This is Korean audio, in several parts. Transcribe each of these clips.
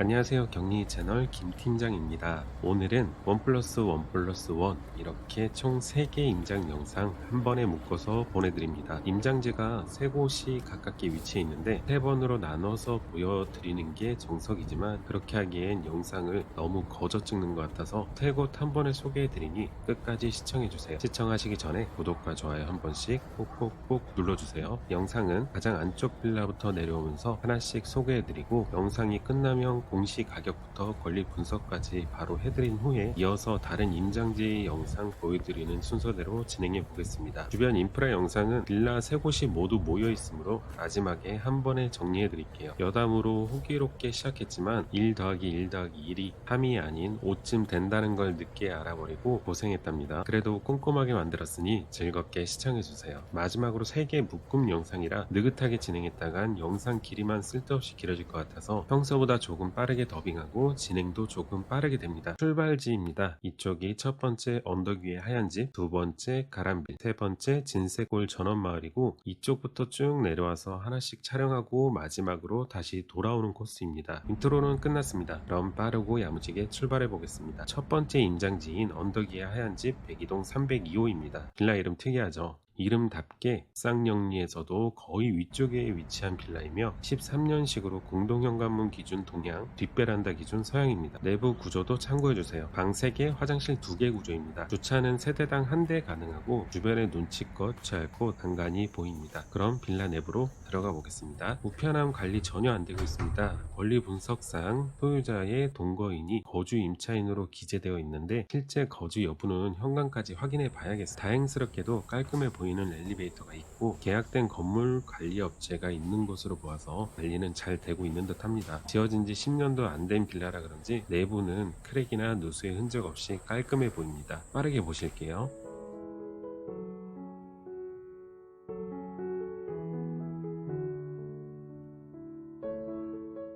안녕하세요. 격리 채널 김팀장입니다. 오늘은 원 플러스 원 플러스 원 이렇게 총 3개 임장 영상 한 번에 묶어서 보내드립니다. 임장지가 세 곳이 가깝게 위치해 있는데 세 번으로 나눠서 보여드리는 게 정석이지만 그렇게 하기엔 영상을 너무 거저 찍는 것 같아서 세곳한 번에 소개해드리니 끝까지 시청해주세요. 시청하시기 전에 구독과 좋아요 한 번씩 꼭꼭꼭 눌러주세요. 영상은 가장 안쪽 빌라부터 내려오면서 하나씩 소개해드리고 영상이 끝나면 공시 가격부터 권리 분석까지 바로 해드린 후에 이어서 다른 임장지 영상 보여드리는 순서대로 진행해 보겠습니다. 주변 인프라 영상은 빌라 세 곳이 모두 모여 있으므로 마지막에 한 번에 정리해 드릴게요. 여담으로 호기롭게 시작했지만 1 더하기 1 더하기 1이 3이 아닌 5쯤 된다는 걸 늦게 알아버리고 고생했답니다. 그래도 꼼꼼하게 만들었으니 즐겁게 시청해 주세요. 마지막으로 3개 묶음 영상이라 느긋하게 진행했다간 영상 길이만 쓸데없이 길어질 것 같아서 평소보다 조금 빠르게 더빙하고 진행도 조금 빠르게 됩니다. 출발지입니다. 이쪽이 첫 번째 언덕 위의 하얀 집, 두 번째 가람빌, 세 번째 진세골 전원마을이고 이쪽부터 쭉 내려와서 하나씩 촬영하고 마지막으로 다시 돌아오는 코스입니다. 인트로는 끝났습니다. 그럼 빠르고 야무지게 출발해 보겠습니다. 첫 번째 임장지인 언덕 위의 하얀 집 102동 302호입니다. 빌라 이름 특이하죠? 이름답게 쌍영리에서도 거의 위쪽에 위치한 빌라이며 13년식으로 공동현관문 기준 동양, 뒷베란다 기준 서양입니다. 내부 구조도 참고해주세요. 방 3개, 화장실 2개 구조입니다. 주차는 세대당 한대 가능하고 주변에 눈치껏 취할 곳 간간히 보입니다. 그럼 빌라 내부로 들어가 보겠습니다. 우편함 관리 전혀 안 되고 있습니다. 권리 분석상 소유자의 동거인이 거주 임차인으로 기재되어 있는데 실제 거주 여부는 현관까지 확인해 봐야겠습니다. 다행스럽게도 깔끔해 보 이는 엘리베이터가 있고 계약된 건물 관리 업체가 있는 곳으로 보아서 관리는 잘 되고 있는 듯 합니다. 지어진 지 10년도 안 된 빌라라 그런지 내부는 크랙이나 누수의 흔적 없이 깔끔해 보입니다. 빠르게 보실게요.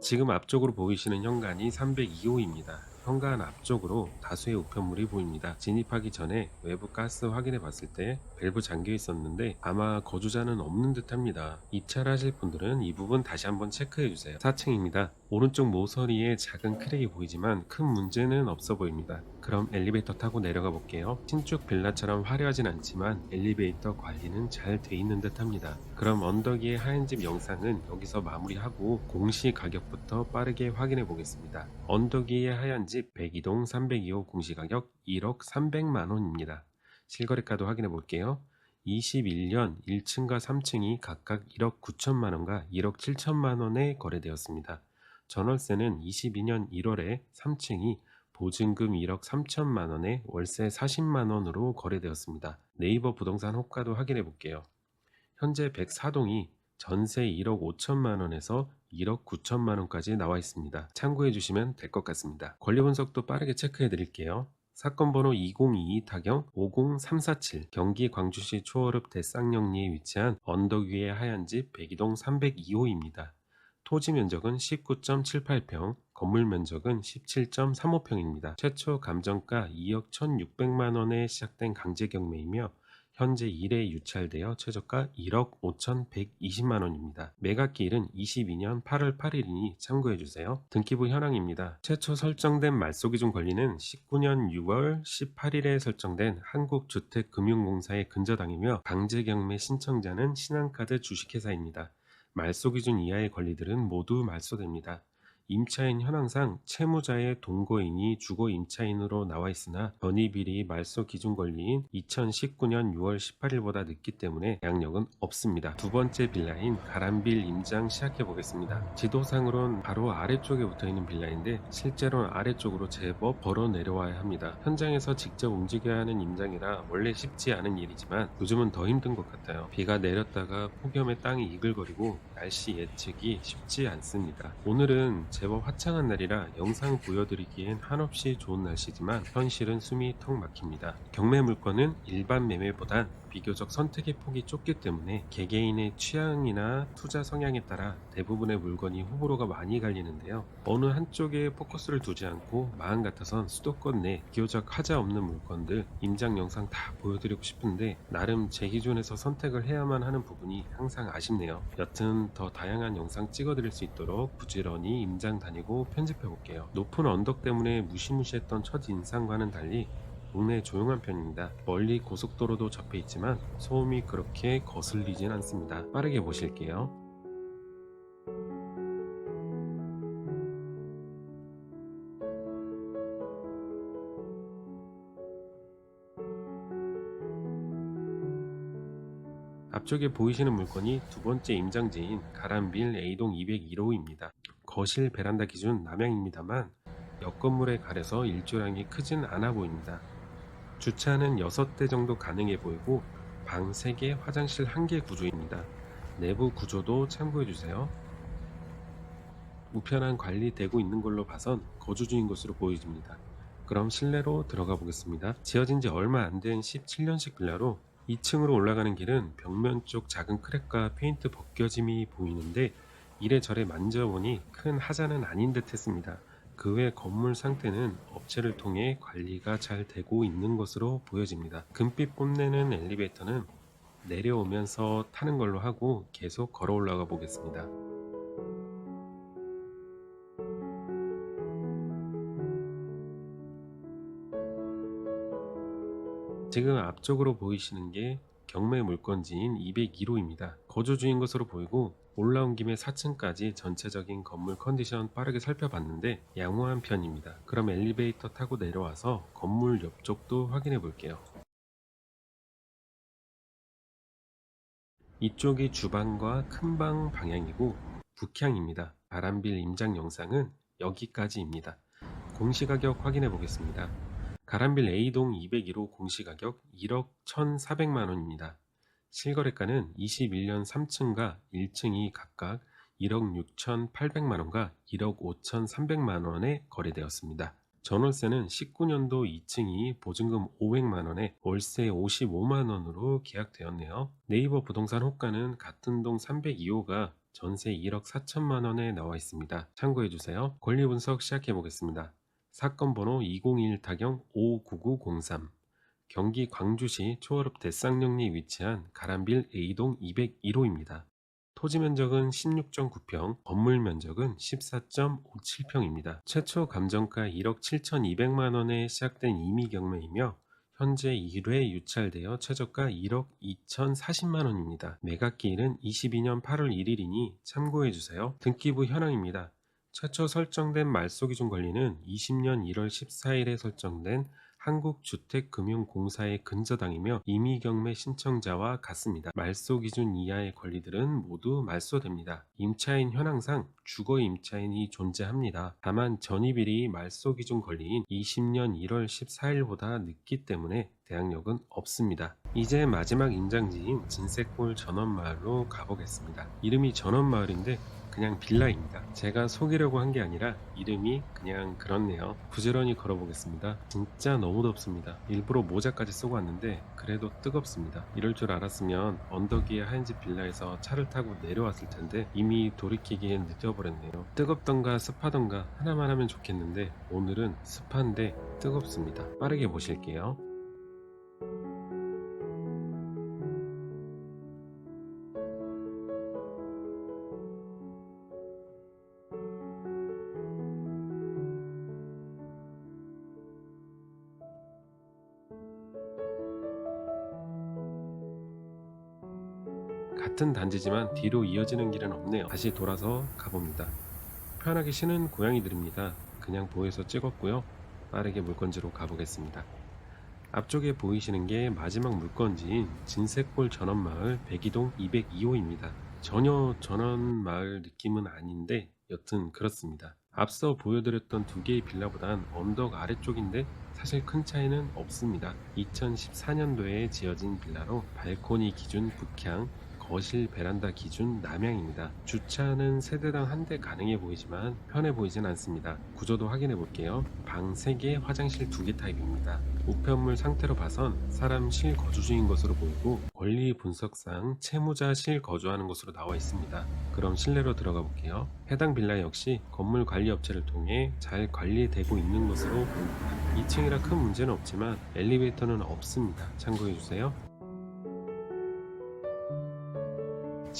지금 앞쪽으로 보이시는 현관이 302호입니다. 현관 앞쪽으로 다수의 우편물이 보입니다. 진입하기 전에 외부 가스 확인해 봤을 때 밸브 잠겨 있었는데 아마 거주자는 없는 듯 합니다. 입찰 하실 분들은 이 부분 다시 한번 체크해 주세요. 4층입니다. 오른쪽 모서리에 작은 크랙이 보이지만 큰 문제는 없어 보입니다. 그럼 엘리베이터 타고 내려가 볼게요. 신축 빌라처럼 화려하진 않지만 엘리베이터 관리는 잘 돼 있는 듯 합니다. 그럼 언덕 위의 하얀 집 영상은 여기서 마무리하고 공시 가격부터 빠르게 확인해 보겠습니다. 언덕 위의 하얀 집 102동 302호 공시 가격 1억 300만 원입니다. 실거래가도 확인해 볼게요. 21년 1층과 3층이 각각 1억 9천만 원과 1억 7천만 원에 거래되었습니다. 전월세는 22년 1월에 3층이 보증금 1억 3천만 원에 월세 40만 원으로 거래되었습니다. 네이버 부동산 호가도 확인해 볼게요. 현재 104동이 전세 1억 5천만 원에서 1억 9천만 원까지 나와 있습니다. 참고해 주시면 될 것 같습니다. 권리 분석도 빠르게 체크해 드릴게요. 사건 번호 2022 타경 50347 경기 광주시 초월읍 대쌍령리에 위치한 언덕 위의 하얀 집 102동 302호입니다. 토지 면적은 19.78평, 건물 면적은 17.35평입니다. 최초 감정가 2억 1,600만 원에 시작된 강제 경매이며 현재 1회 유찰되어 최저가 1억 5,120만 원입니다. 매각기일은 22년 8월 8일이니 참고해 주세요. 등기부 현황입니다. 최초 설정된 말소기준 권리는 19년 6월 18일에 설정된 한국주택금융공사의 근저당이며 강제경매 신청자는 신한카드 주식회사입니다. 말소 기준 이하의 권리들은 모두 말소됩니다. 임차인 현황상 채무자의 동거인이 주거 임차인으로 나와 있으나 전입일이 말소 기준 권리인 2019년 6월 18일보다 늦기 때문에 양력은 없습니다. 두 번째 빌라인 가람빌 임장 시작해 보겠습니다. 지도상으론 바로 아래쪽에 붙어 있는 빌라인데 실제로는 아래쪽으로 제법 걸어 내려와야 합니다. 현장에서 직접 움직여야 하는 임장이라 원래 쉽지 않은 일이지만 요즘은 더 힘든 것 같아요. 비가 내렸다가 폭염에 땅이 이글거리고 날씨 예측이 쉽지 않습니다. 오늘은 제법 화창한 날이라 영상 보여드리기엔 한없이 좋은 날씨지만 현실은 숨이 턱 막힙니다. 경매 물건은 일반 매매보단 비교적 선택의 폭이 좁기 때문에 개개인의 취향이나 투자 성향에 따라 대부분의 물건이 호불호가 많이 갈리는데요. 어느 한쪽에 포커스를 두지 않고 마음 같아선 수도권 내 비교적 하자 없는 물건들 임장 영상 다 보여드리고 싶은데 나름 제 기준에서 선택을 해야만 하는 부분이 항상 아쉽네요. 여튼 더 다양한 영상 찍어드릴 수 있도록 부지런히 임장 다니고 편집해 볼게요. 높은 언덕 때문에 무시무시했던 첫 인상과는 달리 동네 조용한 편입니다. 멀리 고속도로도 접해 있지만 소음이 그렇게 거슬리진 않습니다. 빠르게 보실게요. 앞쪽에 보이시는 물건이 두 번째 임장지인 가람빌 A동 201호입니다. 거실 베란다 기준 남향입니다만 옆 건물에 가려서 일조량이 크진 않아 보입니다. 주차는 6대 정도 가능해 보이고 방 3개, 화장실 1개 구조입니다. 내부 구조도 참고해 주세요. 우편한 관리되고 있는 걸로 봐선 거주 중인 것으로 보여집니다. 그럼 실내로 들어가 보겠습니다. 지어진 지 얼마 안 된 17년식 빌라로 2층으로 올라가는 길은 벽면 쪽 작은 크랙과 페인트 벗겨짐이 보이는데 이래저래 만져보니 큰 하자는 아닌 듯 했습니다. 그 외 건물 상태는 업체를 통해 관리가 잘 되고 있는 것으로 보여집니다. 금빛 뽐내는 엘리베이터는 내려오면서 타는 걸로 하고 계속 걸어 올라가 보겠습니다. 지금 앞쪽으로 보이시는 게 경매 물건지인 201호입니다. 거주 중인 것으로 보이고 올라온 김에 4층까지 전체적인 건물 컨디션 빠르게 살펴봤는데 양호한 편입니다. 그럼 엘리베이터 타고 내려와서 건물 옆쪽도 확인해 볼게요. 이쪽이 주방과 큰 방 방향이고 북향입니다. 바람빌 임장 영상은 여기까지입니다. 공시가격 확인해 보겠습니다. 가람빌 A동 201호 공시가격 1억 1,400만원입니다. 실거래가는 21년 3층과 1층이 각각 1억 6,800만원과 1억 5,300만원에 거래되었습니다. 전월세는 19년도 2층이 보증금 500만원에 월세 55만원으로 계약되었네요. 네이버 부동산 호가는 같은 동 302호가 전세 1억 4천만원에 나와 있습니다. 참고해주세요. 권리 분석 시작해 보겠습니다. 사건 번호 201 타경 59903 경기 광주시 초월읍 대쌍령리에 위치한 가람빌 A동 201호입니다. 토지 면적은 16.9평, 건물 면적은 14.57평입니다. 최초 감정가 1억 7,200만 원에 시작된 임의 경매이며 현재 1회 유찰되어 최저가 1억 2,040만 원입니다. 매각기일은 22년 8월 1일이니 참고해 주세요. 등기부 현황입니다. 최초 설정된 말소 기준 권리는 20년 1월 14일에 설정된 한국주택금융공사의 근저당이며 임의경매 신청자와 같습니다. 말소 기준 이하의 권리들은 모두 말소됩니다. 임차인 현황상 주거 임차인이 존재합니다. 다만 전입일이 말소 기준 권리인 20년 1월 14일보다 늦기 때문에 대항력은 없습니다. 이제 마지막 임장지인 진세골 전원마을로 가보겠습니다. 이름이 전원마을인데 그냥 빌라입니다. 제가 속이려고 한 게 아니라 이름이 그냥 그렇네요. 부지런히 걸어보겠습니다. 진짜 너무 덥습니다. 일부러 모자까지 쓰고 왔는데 그래도 뜨겁습니다. 이럴 줄 알았으면 언덕 위의 하얀집 빌라에서 차를 타고 내려왔을 텐데 이미 돌이키기엔 늦어버렸네요. 뜨겁던가 습하던가 하나만 하면 좋겠는데 오늘은 습한데 뜨겁습니다. 빠르게 보실게요. 같은 단지지만 뒤로 이어지는 길은 없네요. 다시 돌아서 가봅니다. 편하게 쉬는 고양이들입니다. 그냥 보여서 찍었고요. 빠르게 물건지로 가보겠습니다. 앞쪽에 보이시는 게 마지막 물건지인 진색골 전원마을 백이동 202호입니다. 전혀 전원마을 느낌은 아닌데 여튼 그렇습니다. 앞서 보여드렸던 두 개의 빌라보단 언덕 아래쪽인데 사실 큰 차이는 없습니다. 2014년도에 지어진 빌라로 발코니 기준 북향, 거실 베란다 기준 남향입니다. 주차는 세대당 한 대 가능해 보이지만 편해 보이진 않습니다. 구조도 확인해 볼게요. 방 3개, 화장실 2개 타입입니다. 우편물 상태로 봐선 사람 실거주 중인 것으로 보이고 권리 분석상 채무자 실거주하는 것으로 나와 있습니다. 그럼 실내로 들어가 볼게요. 해당 빌라 역시 건물 관리 업체를 통해 잘 관리되고 있는 것으로 보입니다. 2층이라 큰 문제는 없지만 엘리베이터는 없습니다. 참고해 주세요.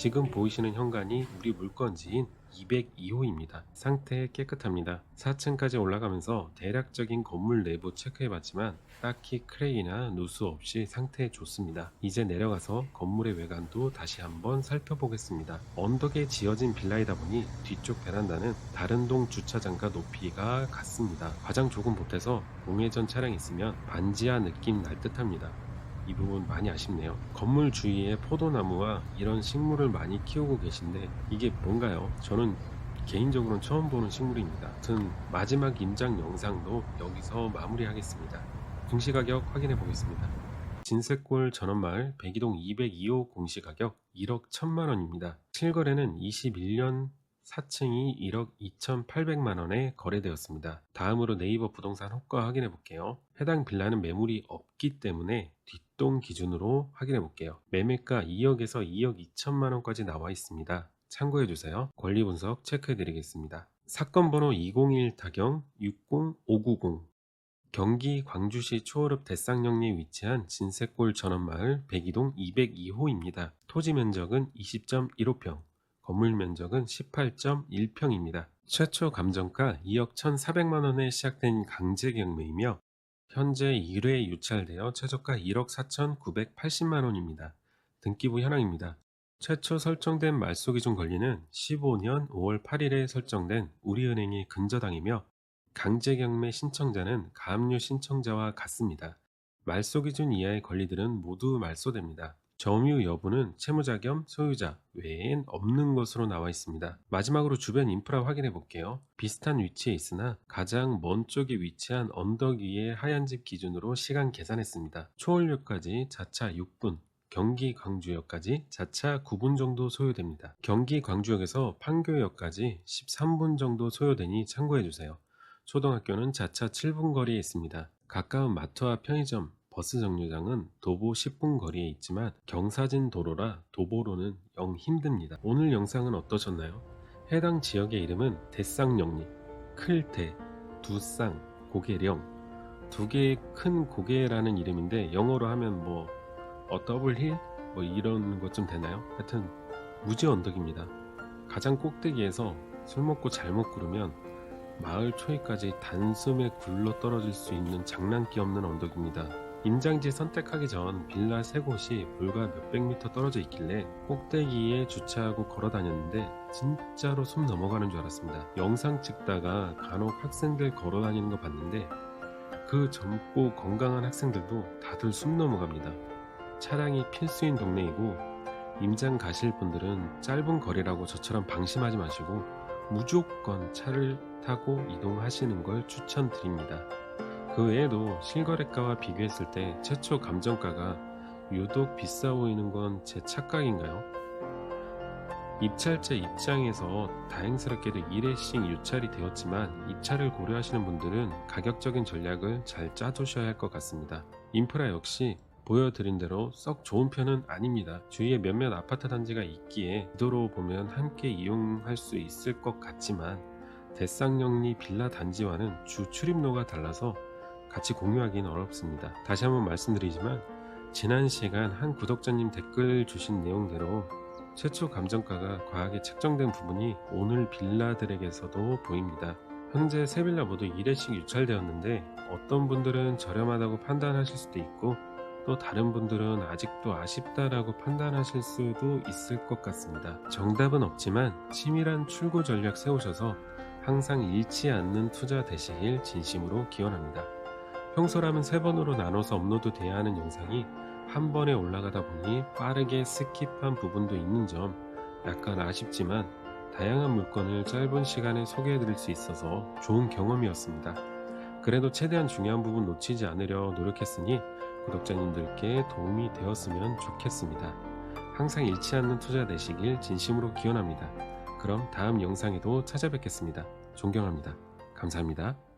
지금 보이시는 현관이 우리 물건지인 202호입니다. 상태 깨끗합니다. 4층까지 올라가면서 대략적인 건물 내부 체크해봤지만 딱히 크레이나 누수 없이 상태 좋습니다. 이제 내려가서 건물의 외관도 다시 한번 살펴보겠습니다. 언덕에 지어진 빌라이다 보니 뒤쪽 베란다는 다른 동 주차장과 높이가 같습니다. 과장 조금 보태서 공회전 차량 있으면 반지하 느낌 날 듯합니다. 이 부분 많이 아쉽네요. 건물 주위에 포도나무와 이런 식물을 많이 키우고 계신데 이게 뭔가요? 저는 개인적으로는 처음 보는 식물입니다. 아무튼 마지막 임장 영상도 여기서 마무리하겠습니다. 공시가격 확인해 보겠습니다. 진세골 전원마을 백이동 202호 공시가격 1억 1천만 원입니다. 실거래는 21년 4층이 1억 2,800만 원에 거래되었습니다. 다음으로 네이버 부동산 호가 확인해 볼게요. 해당 빌라는 매물이 없기 때문에 뒷동 기준으로 확인해 볼게요. 매매가 2억에서 2억 2천만 원까지 나와 있습니다. 참고해 주세요. 권리 분석 체크해 드리겠습니다. 사건 번호 201 타경 60590 경기 광주시 초월읍 대쌍령리에 위치한 진세골 전원마을 백이동 202호입니다. 토지 면적은 20.15평, 건물 면적은 18.1평입니다. 최초 감정가 2억 1,400만 원에 시작된 강제 경매이며 현재 1회 유찰되어 최저가 1억 4,980만 원입니다. 등기부 현황입니다. 최초 설정된 말소 기준 권리는 15년 5월 8일에 설정된 우리은행의 근저당이며 강제 경매 신청자는 가압류 신청자와 같습니다. 말소 기준 이하의 권리들은 모두 말소됩니다. 점유 여부는 채무자 겸 소유자 외엔 없는 것으로 나와 있습니다. 마지막으로 주변 인프라 확인해 볼게요. 비슷한 위치에 있으나 가장 먼 쪽에 위치한 언덕 위의 하얀 집 기준으로 시간 계산했습니다. 초월역까지 자차 6분, 경기 광주역까지 자차 9분 정도 소요됩니다. 경기 광주역에서 판교역까지 13분 정도 소요되니 참고해 주세요. 초등학교는 자차 7분 거리에 있습니다. 가까운 마트와 편의점, 버스 정류장은 도보 10분 거리에 있지만 경사진 도로라 도보로는 영 힘듭니다. 오늘 영상은 어떠셨나요? 해당 지역의 이름은 대쌍영리, 클대, 두쌍, 고개령 두 개의 큰 고개라는 이름인데 영어로 하면 뭐 어, 더블힐 뭐 이런 것 좀 되나요? 하여튼 무지 언덕입니다. 가장 꼭대기에서 술 먹고 잘못 구르면 마을 초입까지 단숨에 굴러 떨어질 수 있는 장난기 없는 언덕입니다. 임장지 선택하기 전 빌라 세 곳이 불과 몇백 미터 떨어져 있길래 꼭대기에 주차하고 걸어 다녔는데 진짜로 숨 넘어가는 줄 알았습니다. 영상 찍다가 간혹 학생들 걸어 다니는 거 봤는데 그 젊고 건강한 학생들도 다들 숨 넘어갑니다. 차량이 필수인 동네이고 임장 가실 분들은 짧은 거리라고 저처럼 방심하지 마시고 무조건 차를 타고 이동하시는 걸 추천드립니다. 그 외에도 실거래가와 비교했을 때 최초 감정가가 유독 비싸 보이는 건 제 착각인가요? 입찰자 입장에서 다행스럽게도 1회씩 유찰이 되었지만 입찰을 고려하시는 분들은 가격적인 전략을 잘 짜두셔야 할 것 같습니다. 인프라 역시 보여드린 대로 썩 좋은 편은 아닙니다. 주위에 몇몇 아파트 단지가 있기에 도로 보면 함께 이용할 수 있을 것 같지만 대쌍영리 빌라 단지와는 주 출입로가 달라서 같이 공유하기는 어렵습니다. 다시 한번 말씀드리지만 지난 시간 한 구독자님 댓글 주신 내용대로 최초 감정가가 과하게 책정된 부분이 오늘 빌라들에게서도 보입니다. 현재 세 빌라 모두 1회씩 유찰되었는데 어떤 분들은 저렴하다고 판단하실 수도 있고 또 다른 분들은 아직도 아쉽다라고 판단하실 수도 있을 것 같습니다. 정답은 없지만 치밀한 출고 전략 세우셔서 항상 잃지 않는 투자 되시길 진심으로 기원합니다. 평소라면 세 번으로 나눠서 업로드 돼야 하는 영상이 한 번에 올라가다 보니 빠르게 스킵한 부분도 있는 점 약간 아쉽지만 다양한 물건을 짧은 시간에 소개해 드릴 수 있어서 좋은 경험이었습니다. 그래도 최대한 중요한 부분 놓치지 않으려 노력했으니 구독자님들께 도움이 되었으면 좋겠습니다. 항상 잃지 않는 투자 되시길 진심으로 기원합니다. 그럼 다음 영상에도 찾아뵙겠습니다. 존경합니다. 감사합니다.